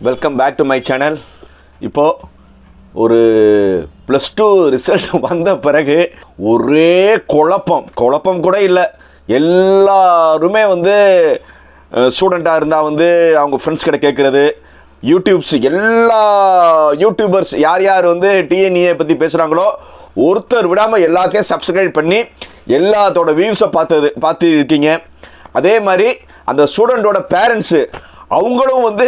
Welcome back to my channel இப்போது ஒரு plus two result வந்த பிறகு ஒரே குழப்பம். குழப்பம் கூட இல்லை. எல்லாருமே வந்து ஸ்டூடெண்ட்டாக இருந்தால் வந்து அவங்க ஃப்ரெண்ட்ஸ் கிட்ட கேட்குறது யூடியூப்ஸ் எல்லா யூடியூபர்ஸ் யார் யார் வந்து டிஎன்இஏ பற்றி பேசுகிறாங்களோ ஒருத்தர் விடாமல் எல்லாத்தையும் சப்ஸ்கிரைப் பண்ணி எல்லாத்தோட வியூஸை பார்த்தது பார்த்து இருக்கீங்க அதே மாதிரி அந்த ஸ்டூடெண்ட்டோட பேரண்ட்ஸு அவங்களும் வந்து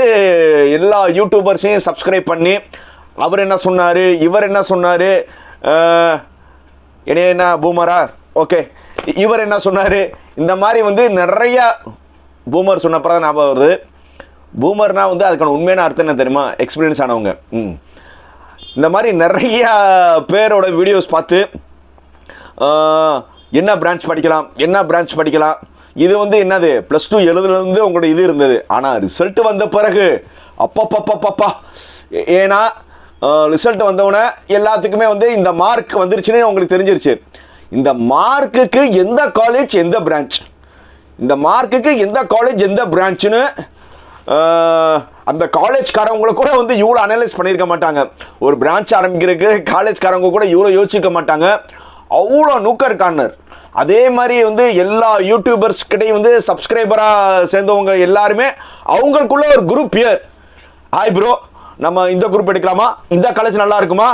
எல்லா யூடியூபர்ஸையும் சப்ஸ்கிரைப் பண்ணி அவர் என்ன சொன்னார் இவர் என்ன சொன்னார் என்ன என்ன பூமரா? ஓகே. இவர் என்ன சொன்னார் இந்த மாதிரி வந்து நிறைய பூமர் சொன்னப்பறம் தான் ஞாபகம் வருது. பூமர்னா வந்து அதுக்கான உண்மையான அர்த்தம் என்ன தெரியுமா? எக்ஸ்பீரியன்ஸ் ஆனவங்க. ம். இந்த மாதிரி நிறைய பேரோட வீடியோஸ் பார்த்து என்ன பிரான்ச் படிக்கலாம் என்ன பிரான்ச் படிக்கலாம் இது வந்து என்னது? ப்ளஸ் டூ எழுதுலேருந்து உங்களோட இது இருந்தது. ஆனால் ரிசல்ட் வந்த பிறகு அப்பப்பப்பப்பப்பா. ஏன்னா ரிசல்ட் வந்தவுடனே எல்லாத்துக்குமே வந்து இந்த மார்க் வந்துருச்சுன்னு உங்களுக்கு தெரிஞ்சிருச்சு. இந்த மார்க்குக்கு எந்த காலேஜ் எந்த பிரான்ச் இந்த மார்க்குக்கு எந்த காலேஜ் எந்த பிரான்ச்சுன்னு அந்த காலேஜ்காரவங்களை கூட வந்து இவ்வளோ அனலைஸ் பண்ணியிருக்க மாட்டாங்க. ஒரு பிரான்ச் ஆரம்பிக்கிறதுக்கு காலேஜ்காரவங்க கூட இவ்வளோ யோசிக்க மாட்டாங்க. அவ்வளோ நூக்கர் கார்னர் அதே மாதிரி வந்து எல்லா யூடியூபர்ஸ் கிட்டையும் வந்து சப்ஸ்கிரைபராக சேர்ந்தவங்க எல்லாருமே அவங்களுக்குள்ள ஒரு குரூப் இயர் ஹாய் ப்ரோ நம்ம இந்த குரூப் எடுக்கலாமா? இந்த காலேஜ் நல்லா இருக்குமா?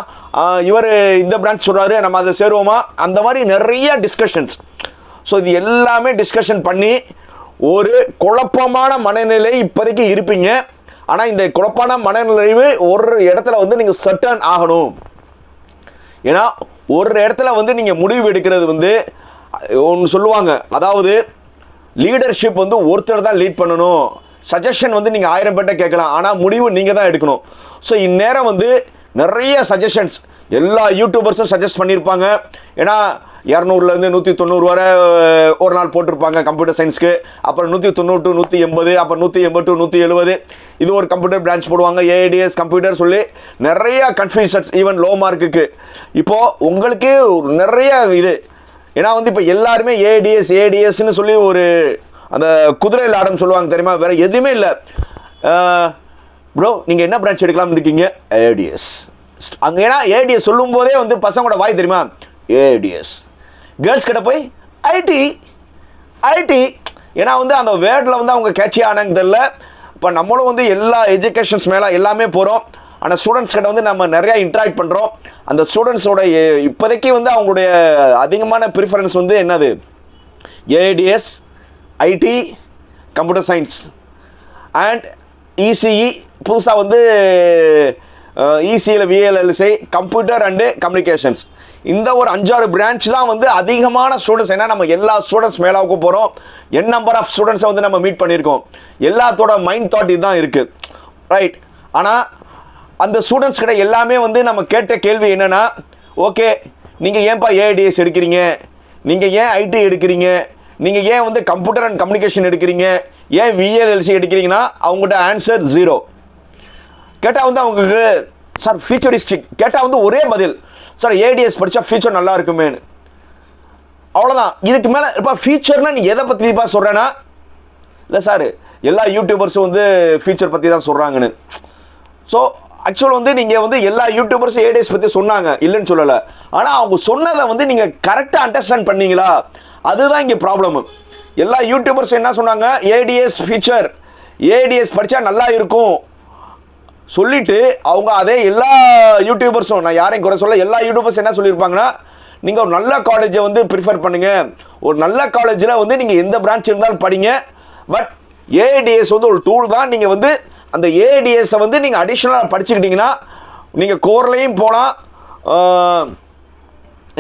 இவர் இந்த பிரான்ச் சொல்கிறாரு நம்ம அதை சேருவோமா? அந்த மாதிரி நிறைய டிஸ்கஷன்ஸ் ஸோ இது எல்லாமே டிஸ்கஷன் பண்ணி ஒரு குழப்பமான மனநிலை இப்போதைக்கு இருப்பீங்க. ஆனால் இந்த குழப்பான மனநிலைவு ஒரு இடத்துல வந்து நீங்கள் சட்டன் ஆகணும். ஏன்னா ஒரு இடத்துல வந்து நீங்கள் முடிவு எடுக்கிறது வந்து ஒன்று சொல்லுவாங்க. அதாவது லீடர்ஷிப் வந்து ஒருத்தர் தான் லீட் பண்ணணும். சஜஷன் வந்து நீங்கள் ஆயிரம் பேர்ட்ட கேட்கலாம். ஆனால் முடிவு நீங்கள் தான் எடுக்கணும். ஸோ இந்நேரம் வந்து நிறைய சஜஷன்ஸ் எல்லா யூடியூபர்ஸும் சஜஸ்ட் பண்ணியிருப்பாங்க. ஏன்னா இரநூறுலேருந்து நூற்றி தொண்ணூறு வரை ஒரு நாள் போட்டிருப்பாங்க கம்ப்யூட்டர் சயின்ஸ்க்கு அப்புறம் நூற்றி தொண்ணூறு டு நூற்றி எண்பது அப்புறம் நூற்றி எண்பது டு நூற்றி எழுபது இது ஒரு கம்ப்யூட்டர் பிரான்ச் போடுவாங்க. ஏஐடிஎஸ் கம்ப்யூட்டர் சொல்லி நிறைய கன்ஃபியூஷன்ஸ் ஈவன் லோ மார்க்குக்கு இப்போது உங்களுக்கே ஒரு நிறைய இது ஏன்னா வந்து இப்போ எல்லாருமே ஏடிஎஸ் ஏடிஎஸ்ன்னு சொல்லி ஒரு அந்த குதிரை லாடம் சொல்லுவாங்க தெரியுமா? வேற எதுவுமே இல்லை. ப்ரோ நீங்கள் என்ன பிரான்ச் எடுக்கலாம்னு இருக்கீங்க? ஏடிஎஸ் அங்கே ஏன்னா ஏடிஎஸ் சொல்லும் போதே வந்து பசங்களோட வாய் தெரியுமா? ஏடிஎஸ் கேர்ள்ஸ் கிட்ட போய் ஐடி ஐடி ஏன்னா வந்து அந்த வேர்டில் வந்து அவங்க கேட்சி ஆனாங்க தெரியல. இப்போ நம்மளும் வந்து எல்லா எஜுகேஷன்ஸ் மேலே எல்லாமே போகிறோம் ஆனால் ஸ்டூடெண்ட்ஸ் கிட்ட வந்து நம்ம நிறையா இன்ட்ராக்ட் பண்ணுறோம் அந்த ஸ்டூடெண்ட்ஸோட இப்போதைக்கு வந்து அவங்களுடைய அதிகமான ப்ரிஃபரன்ஸ் வந்து என்னது? AIDS IT computer science and ECE புதுசாக வந்து இசியில் விஎல்எல்சி கம்ப்யூட்டர் அண்டு கம்யூனிகேஷன்ஸ் இந்த ஒரு அஞ்சாறு பிரான்ச் தான் வந்து அதிகமான ஸ்டூடெண்ட்ஸ் ஏன்னா நம்ம எல்லா ஸ்டூடெண்ட்ஸ் மேலாவுக்கு போகிறோம் என் நம்பர் ஆஃப் ஸ்டூடெண்ட்ஸை வந்து நம்ம மீட் பண்ணியிருக்கோம். எல்லாத்தோட மைண்ட் தாட் இதுதான் இருக்குது ரைட் ஆனால் அந்த ஸ்டூடெண்ட்ஸ் கிட்ட எல்லாமே வந்து நம்ம கேட்ட கேள்வி என்னென்னா ஓகே நீங்கள் ஏன்பா ஏஐடிஎஸ் எடுக்கிறீங்க? நீங்கள் ஏன் ஐடி எடுக்கிறீங்க? நீங்கள் ஏன் வந்து கம்ப்யூட்டர் அண்ட் கம்யூனிகேஷன் எடுக்கிறீங்க? ஏன் விஎல்எல்சி எடுக்கிறீங்கன்னா அவங்ககிட்ட ஆன்சர் ஜீரோ கேட்டால் வந்து அவங்களுக்கு சார் ஃபியூச்சரிஸ்டிக் கேட்டால் வந்து ஒரே பதில் சார் ஏடிஎஸ் படித்தா ஃபியூச்சர் நல்லா இருக்குமேன்னு. அவ்வளோதான் இதுக்கு மேலே இப்போ ஃபியூச்சர்னா நீ எதை பற்றிப்பா சொல்கிறேன்னா இல்லை சார் எல்லா யூடியூபர்ஸும் வந்து ஃபியூச்சர் பற்றி தான் சொல்கிறாங்கன்னு ஸோ ஆக்சுவல் வந்து நீங்கள் வந்து எல்லா யூடியூபர்ஸும் ஏடிஎஸ் பற்றி சொன்னாங்க. இல்லைன்னு சொல்லலை. ஆனால் அவங்க சொன்னதை வந்து நீங்கள் கரெக்டாக அண்டர்ஸ்டாண்ட் பண்ணீங்களா? அதுதான் இங்கே ப்ராப்ளம் எல்லா யூடியூபர்ஸ் என்ன சொன்னாங்க? ஏடிஎஸ் ஃபீச்சர் ஏடிஎஸ் படித்தா நல்லா இருக்கும். சொல்லிட்டு அவங்க அதே எல்லா யூடியூபர்ஸும் நான் யாரையும் குறை சொல்ல எல்லா யூடியூபர்ஸ் என்ன சொல்லியிருப்பாங்கன்னா நீங்கள் ஒரு நல்ல காலேஜை வந்து ப்ரிஃபர் பண்ணுங்க. ஒரு நல்ல காலேஜில் வந்து நீங்கள் எந்த பிரான்ச் இருந்தாலும் படிங்க. பட் ஏடிஎஸ் வந்து ஒரு டூல் தான். நீங்கள் வந்து அந்த ஏடிஎஸை வந்து நீங்கள் அடிஷ்னலாக படிச்சுக்கிட்டிங்கன்னா நீங்கள் கோர்லேயும் போகலாம்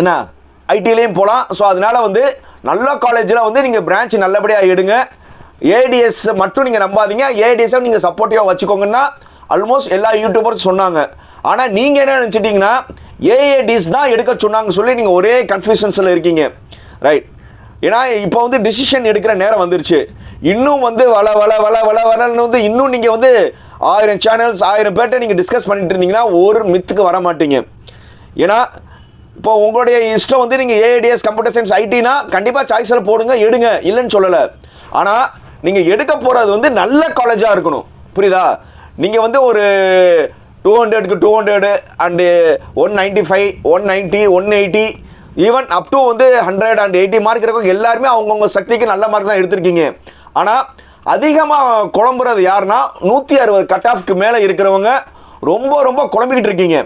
என்ன ஐடிலையும் போகலாம் ஸோ அதனால வந்து நல்ல காலேஜில் வந்து நீங்கள் பிரான்ச் நல்லபடியாக எடுங்க. ஏடிஎஸ் மட்டும் நீங்கள் நம்பாதீங்க. ஏடிஎஸ்ஸை நீங்கள் சப்போர்ட்டிவாக வச்சுக்கோங்கன்னா ஆல்மோஸ்ட் எல்லா யூடியூபர்ஸ் சொன்னாங்க. ஆனால் நீங்கள் என்ன நினச்சிட்டிங்கன்னா ஏஏடிஎஸ் தான் எடுக்க சொன்னாங்க சொல்லி நீங்கள் ஒரே கன்ஃபியூஷன்ஸில் இருக்கீங்க. ரைட் ஏன்னா இப்போ வந்து டிசிஷன் எடுக்கிற நேரம் வந்துருச்சு. இன்னும் வந்து வள வள வள வள வளன்னு வந்து இன்னும் நீங்கள் வந்து ஆயிரம் சேனல்ஸ் ஆயிரம் பேர்ட்ட நீங்கள் டிஸ்கஸ் பண்ணிட்டு இருந்தீங்கன்னா ஒரு மித்துக்கு வர மாட்டீங்க. ஏன்னா இப்போ உங்களுடைய இஷ்டம் வந்து நீங்கள் ஏஐடிஎஸ் கம்ப்யூட்டர் சயின்ஸ் ஐடினா கண்டிப்பாக சாய்ஸில் போடுங்க எடுங்க இல்லைன்னு சொல்லலை. ஆனால் நீங்கள் எடுக்க போகிறது வந்து நல்ல காலேஜாக இருக்கணும். புரியுதா? நீங்கள் வந்து ஒரு டூ ஹண்ட்ரடுக்கு two hundred and one ninety five one ninety one eighty even up to வந்து ஹண்ட்ரட் அண்ட் எயிட்டி மார்க் இருக்கவங்க எல்லாருமே அவங்கவுங்க சக்திக்கு நல்ல மார்க் தான் எடுத்திருக்கீங்க. ஆனால் அதிகமாக குழம்புறது யாருன்னா நூற்றி அறுபது கட் ஆஃப்க்கு மேலே இருக்கிறவங்க ரொம்ப ரொம்ப குழம்பிக்கிட்டு இருக்கீங்க.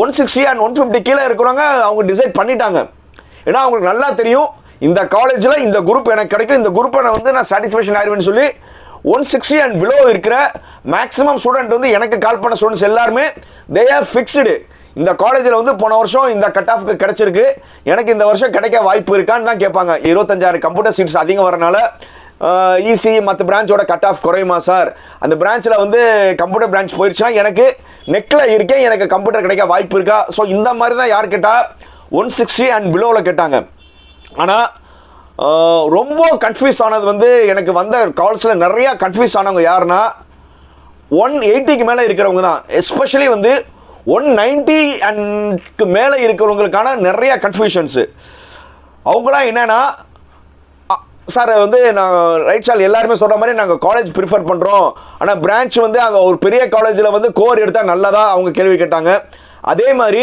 One sixty and one fifty கீழே இருக்கிறவங்க அவங்க டிசைட் பண்ணிட்டாங்க. ஏன்னா அவங்களுக்கு நல்லா தெரியும் இந்த காலேஜில் இந்த குரூப் எனக்கு கிடைக்கும் இந்த குரூப்பை நான் வந்து நான் சாட்டிஸ்ஃபேக்ஷன் ஆயிடுவேன்னு சொல்லி ஒன் சிக்ஸ்டி அண்ட் பிலோ இருக்கிற மேக்ஸிமம் ஸ்டூடெண்ட் வந்து எனக்கு கால் பண்ண ஸ்டூடெண்ட்ஸ் எல்லாருமே தே ஆர் ஃபிக்ஸ்டு இந்த காலேஜில் வந்து போன வருஷம் இந்த கட் ஆஃப்க்கு கிடைச்சிருக்கு. எனக்கு இந்த வருஷம் கிடைக்க வாய்ப்பு இருக்கான்னு தான் கேட்பாங்க. இருபத்தஞ்சாயிரம் கம்ப்யூட்டர் சீட்ஸ் அதிகம் வரனால ஈசி மற்ற பிரான்ச்சோட கட் ஆஃப் குறையுமா சார் அந்த பிரான்ச்சில் வந்து கம்ப்யூட்டர் பிரான்ச் போயிடுச்சுன்னா எனக்கு நெக்கில் இருக்கேன் எனக்கு கம்ப்யூட்டர் கிடைக்க வாய்ப்பு இருக்கா? ஸோ இந்த மாதிரி தான் யார் கேட்டால் ஒன் சிக்ஸ்டி அண்ட் பிலோவில் கேட்டாங்க. ஆனால் ரொம்ப கன்ஃபியூஸ் ஆனது வந்து எனக்கு வந்த கால்ஸில் நிறையா கன்ஃபியூஸ் ஆனவங்க யாருன்னா ஒன் எயிட்டிக்கு மேலே இருக்கிறவங்க தான். எஸ்பெஷலி வந்து ஒன் நைன்ட்டி அண்ட்க்கு மேலே இருக்கிறவங்களுக்கான நிறையா கன்ஃபியூஷன்ஸு அவங்களாம் என்னென்னா சார் வந்து நாங்கள் ரைட் சார் எல்லாருமே சொல்கிற மாதிரி நாங்கள் காலேஜ் ப்ரிஃபர் பண்ணுறோம் ஆனால் பிரான்ச் வந்து அங்கே ஒரு பெரிய காலேஜில் வந்து கோர் எடுத்தால் நல்லதா அவங்க கேள்வி கேட்டாங்க. அதே மாதிரி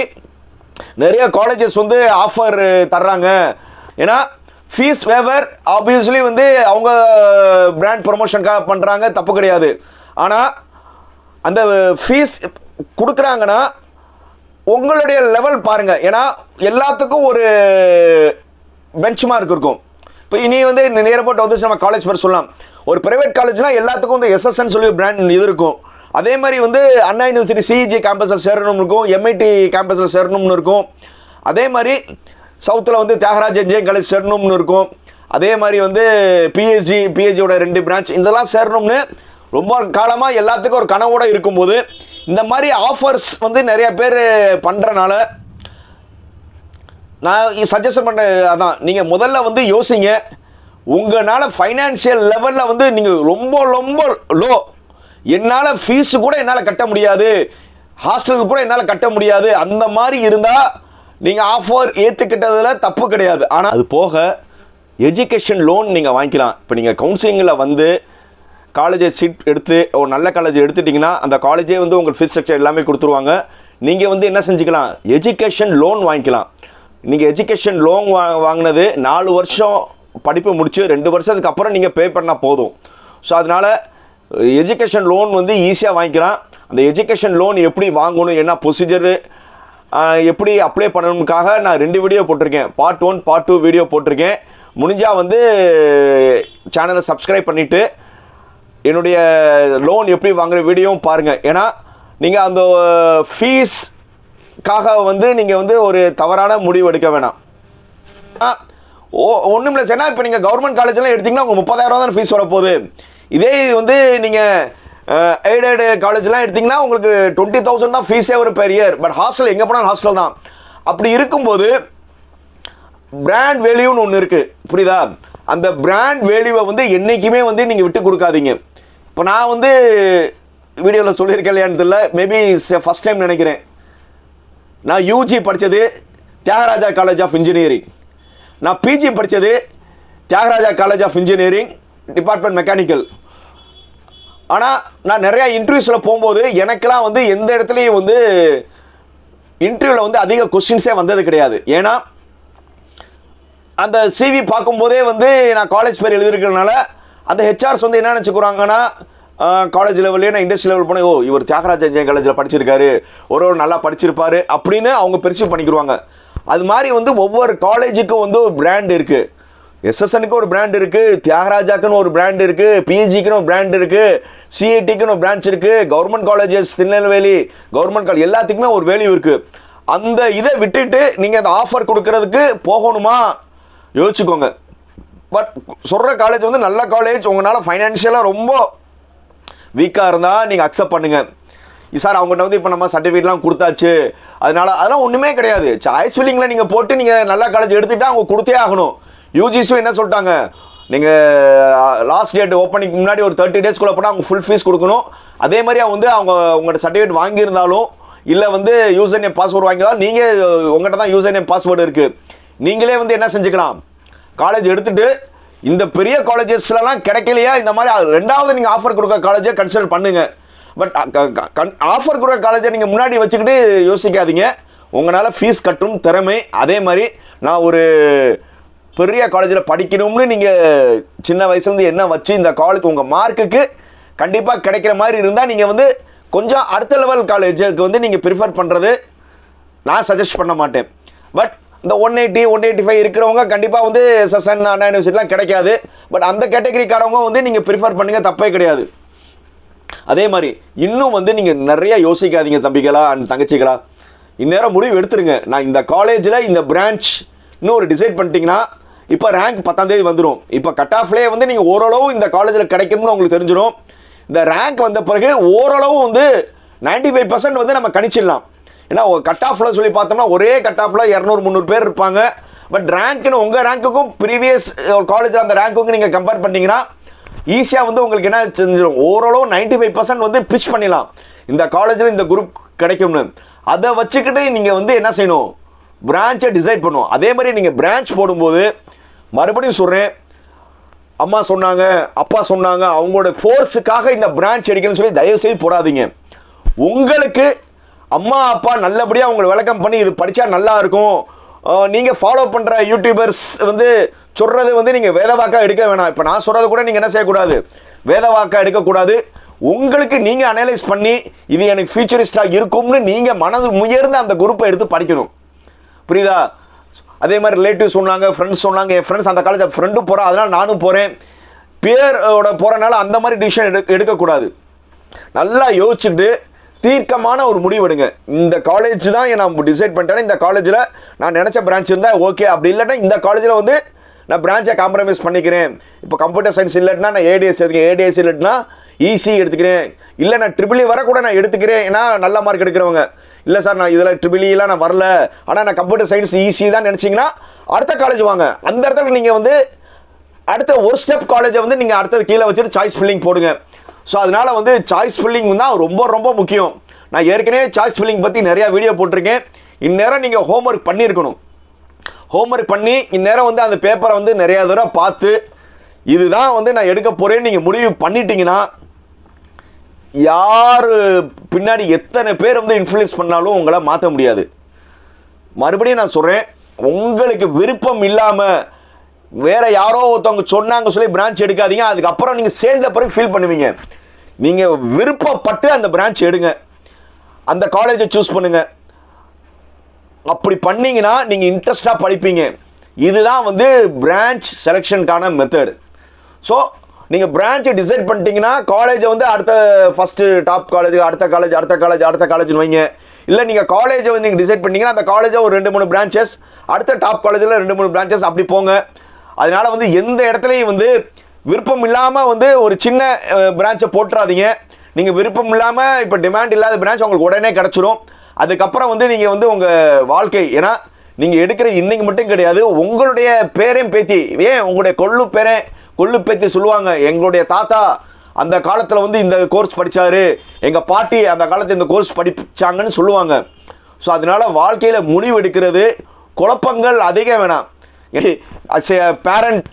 நிறைய காலேஜஸ் வந்து ஆஃபர் தர்றாங்க. ஏன்னா ஃபீஸ் வேவர் ஆப்வியஸ்லி வந்து அவங்க பிராண்ட் ப்ரொமோஷனுக்காக பண்ணுறாங்க தப்பு கிடையாது. ஆனால் அந்த ஃபீஸ் கொடுக்குறாங்கன்னா உங்களுடைய லெவல் பாருங்கள் ஏன்னா எல்லாத்துக்கும் ஒரு பெஞ்ச் மார்க் இருக்கும். இப்போ இனி வந்து நேர போட்டு வந்து நம்ம காலேஜ் பேர் சொல்லலாம். ஒரு பிரைவேட் காலேஜ்னா எல்லாத்துக்கும் வந்து எஸ்எஸ்என் சொல்லி பிராண்ட் இது இருக்கும். அதே மாதிரி வந்து அண்ணா யூனிவர்சிட்டி சிஇஜி கேம்பஸில் சேரணும்னு இருக்கும். எம்ஐடி கேம்பஸில் சேரணும்னு இருக்கும். அதே மாதிரி சவுத்தில் வந்து தியாகராஜ் என்ஜிஎம் காலேஜ் சேரணும்னு இருக்கும். அதே மாதிரி வந்து பிஹெச்டி பிஹெச்டியோட ரெண்டு பிரான்ச் இதெல்லாம் சேரணும்னு ரொம்ப காலமாக எல்லாத்துக்கும் ஒரு கனவோடு இருக்கும்போது இந்த மாதிரி ஆஃபர்ஸ் வந்து நிறைய பேர் பண்ணுறனால நான் சஜஷன் பண்ண அதான் நீங்கள் முதல்ல வந்து யோசிங்க. உங்களால் ஃபைனான்சியல் லெவலில் வந்து நீங்கள் ரொம்ப ரொம்ப லோ என்னால் ஃபீஸு கூட என்னால் கட்ட முடியாது. ஹாஸ்டலுக்கு கூட என்னால் கட்ட முடியாது. அந்த மாதிரி இருந்தால் நீங்கள் ஆஃபர் ஏற்றுக்கிட்டதில் தப்பு கிடையாது. ஆனால் அது போக எஜுகேஷன் லோன் நீங்கள் வாங்கிக்கலாம். இப்போ நீங்கள் கவுன்சிலிங்கில் வந்து காலேஜை சீட் எடுத்து ஒரு நல்ல காலேஜ் எடுத்துட்டிங்கன்னா அந்த காலேஜே வந்து உங்களுக்கு ஃபீஸ் ஸ்ட்ரக்சர் எல்லாமே கொடுத்துருவாங்க. நீங்கள் வந்து என்ன செஞ்சுக்கலாம்? எஜுகேஷன் லோன் வாங்கிக்கலாம். நீங்கள் எஜுகேஷன் லோன் வா வாங்கினது நாலு வருஷம் படிப்பு முடிச்சு ரெண்டு வருஷத்துக்கு அப்புறம் நீங்கள் பே பண்ணால் போதும். ஸோ அதனால் எஜுகேஷன் லோன் வந்து ஈஸியாக வாங்கிக்கலாம். அந்த எஜுகேஷன் லோன் எப்படி வாங்கணும் என்ன ப்ரொசீஜரு எப்படி அப்ளை பண்ணணுக்காக நான் ரெண்டு வீடியோ போட்டிருக்கேன். Part one part two video போட்டிருக்கேன். முடிஞ்சால் வந்து சேனலை சப்ஸ்கிரைப் பண்ணிவிட்டு என்னுடைய லோன் எப்படி வாங்குற வீடியோவும் பாருங்கள் ஏன்னா நீங்கள் அந்த ஃபீஸ் காக வந்து நீங்கள் வந்து ஒரு தவறான முடிவு எடுக்க வேணாம். ஆ, ஓ ஒன்றும் இல்லை சார் இப்போ நீங்கள் கவர்மெண்ட் காலேஜ்லாம் எடுத்தீங்கன்னா உங்கள் முப்பதாயிரம் தான் ஃபீஸ் வரப்போகுது. இதே இது வந்து நீங்கள் எய்டட் காலேஜ்லாம் எடுத்தீங்கன்னா உங்களுக்கு டுவெண்ட்டி தௌசண்ட் தான் ஃபீஸே ஒரு பெர் இயர் பட் ஹாஸ்டல் எங்கே போனாலும் ஹாஸ்டல் தான். அப்படி இருக்கும்போது பிராண்ட் வேல்யூன்னு ஒன்று இருக்குது புரியுதா? அந்த பிராண்ட் வேல்யூவை வந்து என்றைக்குமே வந்து நீங்கள் விட்டு கொடுக்காதீங்க. இப்போ நான் வந்து வீடியோவில் சொல்லியிருக்கேன் இல்லையான்னு தெரியல. மேபி ஃபஸ்ட் டைம் நினைக்கிறேன். நான் யூஜி படித்தது தியாகராஜா காலேஜ் ஆஃப் இன்ஜினியரிங் நான் பிஜி படித்தது Thiagaraja college of engineering department mechanical ஆனால் நான் நிறையா இன்டர்வியூஸில் போகும்போது எனக்கெல்லாம் வந்து எந்த இடத்துலையும் வந்து இன்டர்வியூவில் வந்து அதிக கொஸ்டின்ஸே வந்தது கிடையாது. ஏன்னா அந்த சிவி பார்க்கும்போதே வந்து நான் காலேஜ் பேர் எழுதியிருக்கிறதுனால அந்த ஹெச்ஆர்ஸ் வந்து என்ன நினச்சிக்கிறாங்கன்னா காலேஜ் லெவல்லே நான் இண்டஸ்ட்ரி லெவல் போனேன். ஓ இவர் தியாகராஜ ஜெயன் காலேஜில் படிச்சிருக்காரு. ஒரு ஒரு நல்லா படிச்சிருப்பாரு அப்படின்னு அவங்க பெருசு பண்ணிக்கிடுவாங்க அது மாதிரி வந்து ஒவ்வொரு காலேஜுக்கும் வந்து ஒரு பிராண்ட் இருக்குது எஸ்எஸ்எனுக்கு ஒரு பிராண்ட் இருக்குது தியாகராஜாக்குன்னு ஒரு பிராண்ட் இருக்குது பிஹெச்சிக்குன்னு ஒரு பிராண்ட் இருக்குது சிஐடிக்குன்னு ஒரு பிரான்ச் இருக்குது government colleges Tirunelveli government college எல்லாத்துக்குமே ஒரு வேல்யூ இருக்குது அந்த இதை விட்டுட்டு நீங்கள் அந்த ஆஃபர் கொடுக்கறதுக்கு போகணுமா? யோசிச்சுக்கோங்க. பட் சொல்கிற காலேஜ் வந்து நல்ல காலேஜ் உங்களால் ஃபைனான்ஷியலாக ரொம்ப வீக்காக இருந்தால் நீங்கள் அக்செப்ட் பண்ணுங்கள் சார் அவங்ககிட்ட வந்து இப்போ நம்ம சர்டிஃபிகேட்லாம் கொடுத்தாச்சு. அதனால் அதெல்லாம் ஒன்றுமே கிடையாது. சாய்ஸ் ஃபில்லிங்கில் நீங்கள் போட்டு நீங்கள் நல்லா காலேஜ் எடுத்துக்கிட்டா அவங்க கொடுத்தே ஆகணும். யூஜிஸும் என்ன சொல்லிட்டாங்க? நீங்கள் லாஸ்ட் டேட் ஓப்பனிங் முன்னாடி ஒரு தேர்ட்டி டேஸ்க்குள்ளே போனால் அவங்க ஃபுல் ஃபீஸ் கொடுக்கணும். அதே மாதிரி அவங்க வந்து அவங்க உங்களோட சர்டிஃபிகேட் வாங்கியிருந்தாலும் இல்லை வந்து யூசர் நேம் பாஸ்வேர்டு வாங்கினாலும் நீங்கள் உங்கள்கிட்ட தான் யூசர் நேம் பாஸ்வேர்டு இருக்குது நீங்களே வந்து என்ன செஞ்சுக்கலாம்? காலேஜ் எடுத்துகிட்டு இந்த பெரிய காலேஜஸ்லலாம் கிடைக்கலையா? இந்த மாதிரி ரெண்டாவது நீங்கள் ஆஃபர் கொடுக்க காலேஜை கன்சிடர் பண்ணுங்க. பட் ஆஃபர் கொடுக்குற காலேஜை நீங்கள் முன்னாடி வச்சுக்கிட்டு யோசிக்காதீங்க. உங்களால் ஃபீஸ் கட்டும் திறமை. அதே மாதிரி நான் ஒரு பெரிய காலேஜில் படிக்கணும்னு நீங்கள் சின்ன வயசுலேருந்து என்ன வச்சு இந்த காலேஜ் உங்கள் மார்க்குக்கு கண்டிப்பாக கிடைக்கிற மாதிரி இருந்தால் நீங்கள் வந்து கொஞ்சம் அடுத்த லெவல் காலேஜுக்கு வந்து நீங்கள் ப்ரிஃபர் பண்ணுறது நான் சஜஸ்ட் பண்ண மாட்டேன். பட் இந்த one eighty one eighty five இருக்கிறவங்க கண்டிப்பாக வந்து செசன் அண்ணா யூனிவர்சிட்டிலாம் கிடைக்காது. பட் அந்த கேட்டகரிக்காரவங்க வந்து நீங்கள் ப்ரிஃபர் பண்ணுங்கள் தப்பே கிடையாது. அதே மாதிரி இன்னும் வந்து நீங்கள் நிறைய யோசிக்காதீங்க தம்பிகளா அண்ட் தங்கச்சிகளா. இந்நேரம் முடிவு எடுத்துருங்க. நான் இந்த காலேஜில் இந்த பிரான்ச் இன்னும் ஒரு டிசைட் பண்ணிட்டீங்கன்னா இப்போ ரேங்க் பத்தாம் தேதி வந்துடும் இப்போ கட் ஆஃப்லேயே வந்து நீங்கள் ஓரளவு இந்த காலேஜில் கிடைக்கும்னு உங்களுக்கு தெரிஞ்சிடும் இந்த ரேங்க் வந்த பிறகு ஓரளவு வந்து 95% ஃபைவ் பர்சன்ட் வந்து நம்ம கணிச்சிடலாம். ஏன்னா கட் ஆஃபில் சொல்லி பார்த்தோம்னா ஒரே கட் ஆஃபில் இரநூறு முந்நூறு பேர் இருப்பாங்க. பட் ரேங்க்னு உங்கள் ரேங்க்குக்கும் ப்ரீவியஸ் காலேஜில் அந்த ரேங்க்குக்கும் நீங்கள் கம்பேர் பண்ணிங்கன்னா ஈஸியாக வந்து உங்களுக்கு என்ன செஞ்சிடும் ஓரளவு 95% ஃபைவ் பர்சன்ட் வந்து பிச் பண்ணிடலாம். இந்த காலேஜில் இந்த குரூப் கிடைக்கும்னு. அதை வச்சுக்கிட்டு நீங்கள் வந்து என்ன செய்யணும்? பிரான்ச்சை டிசைட் பண்ணும் அதே மாதிரி நீங்கள் பிரான்ச் போடும்போது மறுபடியும் சொல்கிறேன் அம்மா சொன்னாங்க அப்பா சொன்னாங்க அவங்களோட ஃபோர்ஸுக்காக இந்த பிரான்ச் எடுக்கணும்னு சொல்லி தயவுசெய்து போடாதீங்க. உங்களுக்கு அம்மா அப்பா நல்லபடியாக உங்களை விளக்கம் பண்ணி இது படித்தா நல்லா இருக்கும். நீங்கள் ஃபாலோ பண்ணுற யூடியூபர்ஸ் வந்து சொல்கிறது வந்து நீங்கள் வேதவாக்கா எடுக்க வேணாம். இப்போ நான் சொல்கிறது கூட நீங்கள் என்ன செய்யக்கூடாது? வேதவாக்கா எடுக்கக்கூடாது. உங்களுக்கு நீங்கள் அனலைஸ் பண்ணி இது எனக்கு ஃபியூச்சரிஸ்டாக இருக்கும்னு நீங்கள் மனது முயர்ந்து அந்த குரூப்பை எடுத்து படிக்கணும். புரியுதா? அதே மாதிரி ரிலேட்டிவ் சொன்னாங்க ஃப்ரெண்ட்ஸ் சொன்னாங்க என் ஃப்ரெண்ட்ஸ் அந்த காலேஜ் ஃப்ரெண்டும் போகிறேன் அதனால் நானும் போகிறேன் பேரோட போகிறனால அந்த மாதிரி டிசிஷன் எடு எடுக்கக்கூடாது. நல்லா யோசிச்சுட்டு தீர்க்கமான ஒரு முடிவு எடுங்க இந்த காலேஜ் தான் நான் டிசைட் பண்ணிட்டேன்னா இந்த காலேஜில் நான் நினச்ச பிரான்ச் இருந்தால் ஓகே அப்படி இல்லைன்னா இந்த காலேஜில் வந்து நான் பிரான்ச்சை காம்ப்ரமைஸ் பண்ணிக்கிறேன். இப்போ கம்ப்யூட்டர் சயின்ஸ் இல்லைன்னா நான் ஏடிஎஸ் எடுத்துக்கிறேன். ஏடிஎஸ் இல்லைன்னா ஈசி எடுத்துக்கிறேன். இல்லை நான் ட்ரிபிள் e வர கூட நான் எடுத்துக்கிறேன். ஏன்னா நல்ல மார்க் எடுக்கிறவங்க. இல்லை சார் நான் இதில் ட்ரிபிள்லாம் e நான் வரல. ஆனால் நான் கம்ப்யூட்டர் சயின்ஸ் ஈஸி தான் நினச்சிங்கன்னா அடுத்த காலேஜ் வாங்க. அந்த இடத்துல நீங்கள் வந்து அடுத்த ஒரு ஸ்டெப் காலேஜை வந்து நீங்கள் அடுத்தது கீழே வச்சுட்டு சாய்ஸ் ஃபில்லிங் போடுங்க. ஸோ அதனால வந்து சாய்ஸ் ஃபில்லிங் தான் ரொம்ப ரொம்ப முக்கியம். நான் ஏற்கனவே சாய்ஸ் ஃபில்லிங் பற்றி நிறையா வீடியோ போட்டிருக்கேன். இந்நேரம் நீங்கள் ஹோம்ஒர்க் பண்ணியிருக்கணும். ஹோம்ஒர்க் பண்ணி இந்நேரம் வந்து அந்த பேப்பரை வந்து நிறையா தடவை பார்த்து இதுதான் வந்து நான் எடுக்க போகிறேன்னு நீங்கள் முடிவு பண்ணிட்டீங்கன்னா யார் பின்னாடி எத்தனை பேர் வந்து இன்ஃப்ளூயன்ஸ் பண்ணாலும் உங்களை மாற்ற முடியாது. மறுபடியும் நான் சொல்கிறேன் உங்களுக்கு விருப்பம் இல்லாமல் வேற யாரோ ஒருத்தவங்க சொன்னாங்க சொல்லி பிரான்ச் எடுக்காதீங்க. அதுக்கப்புறம் நீங்கள் சேர்ந்த பிறகு ஃபீல் பண்ணுவீங்க. நீங்கள் விருப்பப்பட்டு அந்த பிரான்ச் எடுங்க. அந்த காலேஜை சூஸ் பண்ணுங்க. அப்படி பண்ணீங்கன்னா நீங்கள் இன்ட்ரெஸ்டாக படிப்பீங்க. இதுதான் வந்து பிரான்ச் செலெக்ஷனுக்கான மெத்தடு ஸோ நீங்கள் பிரான்ச்சை டிசைட் பண்ணிட்டீங்கன்னா காலேஜை வந்து அடுத்த ஃபஸ்ட்டு டாப் காலேஜ் அடுத்த காலேஜ் அடுத்த காலேஜ் அடுத்த காலேஜ்னு வைங்க. இல்லை நீங்கள் காலேஜை வந்து நீங்கள் டிசைட் பண்ணிங்கன்னா அந்த காலேஜை ஒரு ரெண்டு மூணு பிரான்ச்சஸ் அடுத்த டாப் காலேஜில் ரெண்டு மூணு பிரான்ச்சஸ் அப்படி போங்க. அதனால் வந்து எந்த இடத்துலையும் வந்து விருப்பம் இல்லாமல் வந்து ஒரு சின்ன பிரான்ச்சை போட்டுறாதீங்க. நீங்கள் விருப்பம் இல்லாமல் இப்போ டிமாண்ட் இல்லாத பிரான்ச் உங்களுக்கு உடனே கிடச்சிரும். அதுக்கப்புறம் வந்து நீங்கள் வந்து உங்கள் வாழ்க்கை ஏன்னா நீங்கள் எடுக்கிற இன்னைக்கு மட்டும் கிடையாது உங்களுடைய பேரையும் பேத்தி ஏன் உங்களுடைய கொள்ளு பேரே கொள்ளு பேத்தி சொல்லுவாங்க எங்களுடைய தாத்தா அந்த காலத்தில் வந்து இந்த கோர்ஸ் படித்தாரு எங்கள் பாட்டி அந்த காலத்தில் இந்த கோர்ஸ் படிச்சாங்கன்னு சொல்லுவாங்க. ஸோ அதனால வாழ்க்கையில் முடிவு எடுக்கிறது குழப்பங்கள் அதிகம் வேணாம். பேரண்ட்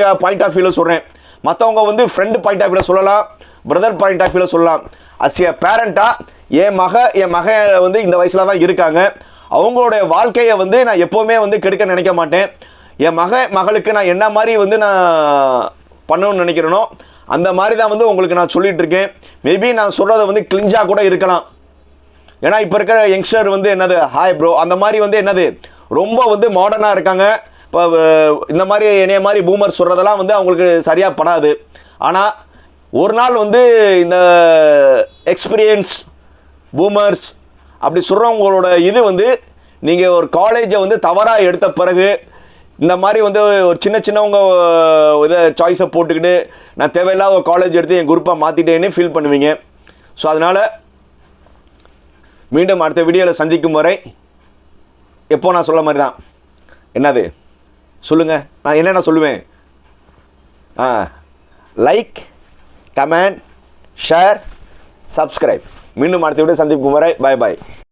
ஏ பாயிண்ட் ஆஃப் வியூவில் சொல்கிறேன் மற்றவங்க வந்து ஃப்ரெண்டு பாயிண்ட் ஆஃப் வியூவில் சொல்லலாம் பிரதர் பாயிண்ட் ஆஃப் வியூவில் சொல்லலாம். அஸ் ஏ பேரண்ட்டாக என் மக என் மக வந்து இந்த வயசில் தான் இருக்காங்க. அவங்களுடைய வாழ்க்கையை வந்து நான் எப்போவுமே வந்து கெடுக்க நினைக்க மாட்டேன். என் மக மகளுக்கு நான் என்ன மாதிரி வந்து நான் பண்ணணும்னு நினைக்கிறேனோ அந்த மாதிரி தான் வந்து உங்களுக்கு நான் சொல்லிகிட்டு இருக்கேன். மேபி நான் சொல்கிறத வந்து கிளிஞ்சாக கூட இருக்கலாம். ஏன்னா இப்போ இருக்கிற யங்ஸ்டர் வந்து என்னது ஹாய் ப்ரோ அந்த மாதிரி வந்து என்னது ரொம்ப வந்து மாடர்னாக இருக்காங்க. இப்போ இந்த மாதிரி என்னைய மாதிரி பூமர் சொல்கிறதெல்லாம் வந்து அவங்களுக்கு சரியாக படாது. ஆனால் ஒரு நாள் வந்து இந்த எக்ஸ்பீரியன்ஸ் பூமர்ஸ் அப்படி சொல்கிறவங்களோட இது வந்து நீங்கள் ஒரு காலேஜை வந்து தவறாக எடுத்த பிறகு இந்த மாதிரி வந்து ஒரு சின்ன சின்னவங்க இதை சாய்ஸை போட்டுக்கிட்டு நான் தேவையில்லாத ஒரு காலேஜ் எடுத்து என் குரூப்பாக மாற்றிட்டேன்னு ஃபீல் பண்ணுவீங்க. ஸோ அதனால் மீண்டும் அடுத்த வீடியோவில் சந்திக்கும் வரை எப்போ நான் சொல்ல மாதிரி தான். என்னது? சொல்லுங்கள் நான் என்னென்ன சொல்லுவேன்? ஆ லைக் கமெண்ட் ஷேர் சப்ஸ்கிரைப் மீண்டும் அடுத்த விட சந்தீப் வரை பாய் பாய்